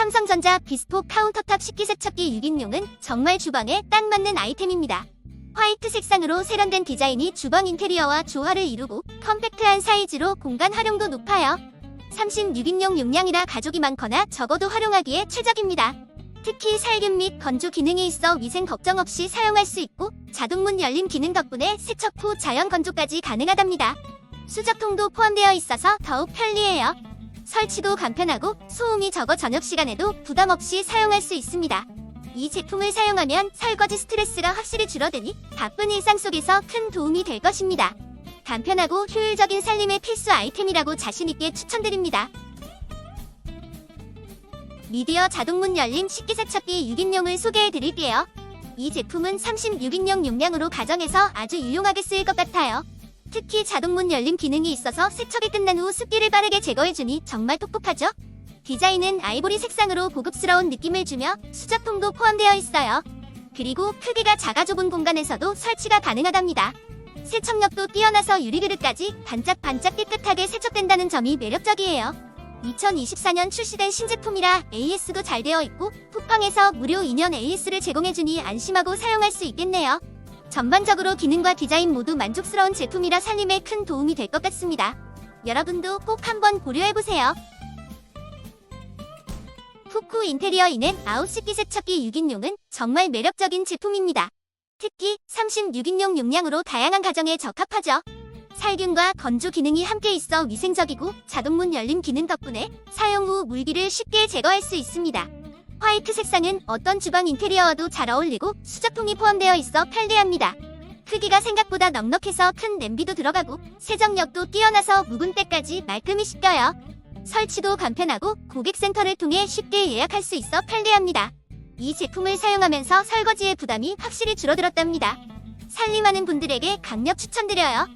삼성전자 비스포 카운터탑 식기세척기 6인용은 정말 주방에 딱 맞는 아이템입니다. 화이트 색상으로 세련된 디자인이 주방 인테리어와 조화를 이루고 컴팩트한 사이즈로 공간 활용도 높아요. 36인용 용량이라 가족이 많거나 적어도 활용하기에 최적입니다. 특히 살균 및 건조 기능이 있어 위생 걱정 없이 사용할 수 있고 자동문 열림 기능 덕분에 세척 후 자연 건조까지 가능하답니다. 수저통도 포함되어 있어서 더욱 편리해요. 설치도 간편하고 소음이 적어 저녁 시간에도 부담 없이 사용할 수 있습니다. 이 제품을 사용하면 설거지 스트레스가 확실히 줄어드니 바쁜 일상 속에서 큰 도움이 될 것입니다. 간편하고 효율적인 살림의 필수 아이템이라고 자신있게 추천드립니다. 미디어 자동문 열림 식기세척기 6인용을 소개해 드릴게요. 이 제품은 36인용 용량으로 가정에서 아주 유용하게 쓰일 것 같아요. 특히 자동문 열림 기능이 있어서 세척이 끝난 후 습기를 빠르게 제거해주니 정말 똑똑하죠? 디자인은 아이보리 색상으로 고급스러운 느낌을 주며 수저통도 포함되어 있어요. 그리고 크기가 작아 좁은 공간에서도 설치가 가능하답니다. 세척력도 뛰어나서 유리그릇까지 반짝반짝 깨끗하게 세척된다는 점이 매력적이에요. 2024년 출시된 신제품이라 AS도 잘 되어 있고 쿠팡에서 무료 2년 AS를 제공해주니 안심하고 사용할 수 있겠네요. 전반적으로 기능과 디자인 모두 만족스러운 제품이라 살림에 큰 도움이 될 것 같습니다. 여러분도 꼭 한번 고려해보세요. 푸쿠 인테리어인은 아웃식기 세척기 6인용은 정말 매력적인 제품입니다. 특히 36인용 용량으로 다양한 가정에 적합하죠. 살균과 건조 기능이 함께 있어 위생적이고 자동문 열림 기능 덕분에 사용 후 물기를 쉽게 제거할 수 있습니다. 화이트 색상은 어떤 주방 인테리어와도 잘 어울리고 수저통이 포함되어 있어 편리합니다. 크기가 생각보다 넉넉해서 큰 냄비도 들어가고 세정력도 뛰어나서 묵은 때까지 말끔히 씻겨요. 설치도 간편하고 고객센터를 통해 쉽게 예약할 수 있어 편리합니다. 이 제품을 사용하면서 설거지의 부담이 확실히 줄어들었답니다. 살림하는 분들에게 강력 추천드려요.